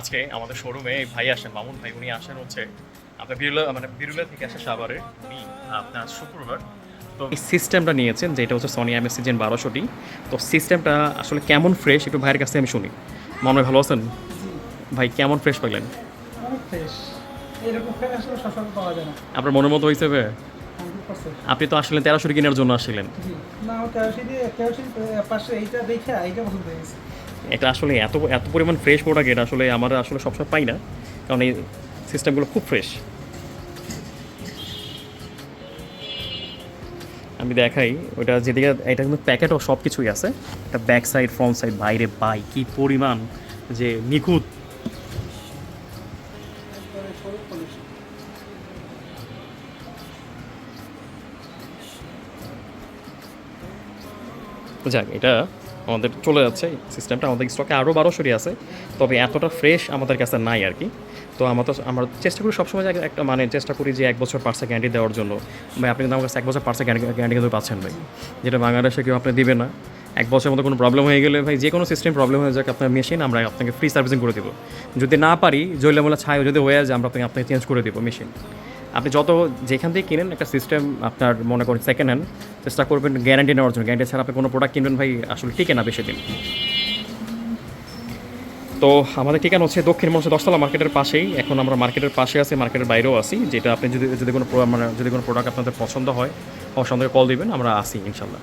আজকে আমাদের শোরুমে এই ভাই আসেন মামুন ভাই উনি আসেন হচ্ছে আপনার বিরুলা মানে বিরুলা থেকে আসে সাভারে উনি আপনার শুক্রবার। তো এই সিস্টেমটা নিয়েছেন যেটা হচ্ছে সনি এমএসসি জেন বারোশোটি। তো সিস্টেমটা আসলে কেমন ফ্রেশ একটু ভাইয়ের কাছে আমি শুনি। মনে হয় ভালো আছেন? ভাই কেমন ফ্রেশ পাইলেন? অনেক ফ্রেশ এরকম ফ্রেশ আসলে সবসময় পাওয়া যায় না। আপনার মনের মতো হয়েছে ভাই? আপনি তো আসলে তেরোশো কেনার জন্য আসছিলেন। না আমার দিয়ে কেরোসিন পাশে এইটা দেখে এইটা পছন্দ গেছে। এটা আসলে এত এত পরিমাণ ফ্রেশ প্রোডাক্ট এটা আসলে আমরা আসলে সবসময় পাই না। কারণ এই সিস্টেমগুলো খুব ফ্রেশ আমি দেখাই ওটা যেদিকে, এটা কিন্তু প্যাকেটও সব কিছুই আছে। এটা ব্যাক সাইড ফ্রন্ট সাইড বাইরে বাই, কি পরিমাণ যে নিখুঁত। যাক, এটা আমাদের চলে যাচ্ছে সিস্টেমটা আমাদের স্টকে আরও বারোশোরই আছে, তবে এতটা ফ্রেশ আমাদের কাছে নাই আর কি। তো আমরা তো, আমরা চেষ্টা করি সবসময় একটা মানে চেষ্টা করি যে এক বছর পার্সে গ্যারান্টি দেওয়ার জন্য। ভাই, আপনি কিন্তু আমার কাছে এক বছর পার্সে গ্যারান্টি কিন্তু পাচ্ছেন ভাই। যেটা বাংলাদেশে কেউ আপনি দিবে না। এক বছরের মতো কোনো প্রবলেম হয়ে গেলে ভাই যে কোনো সিস্টেম প্রবলেম হয়ে যাক, আপনার মেশিন আমরা আপনাকে ফ্রি সার্ভিসিং করে দেবো। যদি না পারি জৈলামূলা ছায় যদি হয়ে যায়, আমরা আপনাকে আপনাকে চেঞ্জ করে দেবো মেশিন আপনি যত যেখান থেকে কিনেন একটা সিস্টেম আপনার মনে করেন সেকেন্ড হ্যান্ড চেষ্টা করবেন গ্যারান্টি নেওয়ার জন্য। গ্যারান্টি ছাড়া আপনি কোনো প্রোডাক্ট কিনবেন ভাই, আসলে টিকে না বেশি দিন। তো আমাদের ঠিকানা হচ্ছে দক্ষিণ মঞ্চে দশতলা মার্কেটের পাশেই। এখন আমরা মার্কেটের পাশে আছি, মার্কেটের বাইরেও আছি। যেটা আপনি যদি যদি কোনো মানে যদি কোনো প্রোডাক্ট আপনাদের পছন্দ হয় অসন্দেহে কল দিবেন, আমরা আসি ইনশাল্লাহ।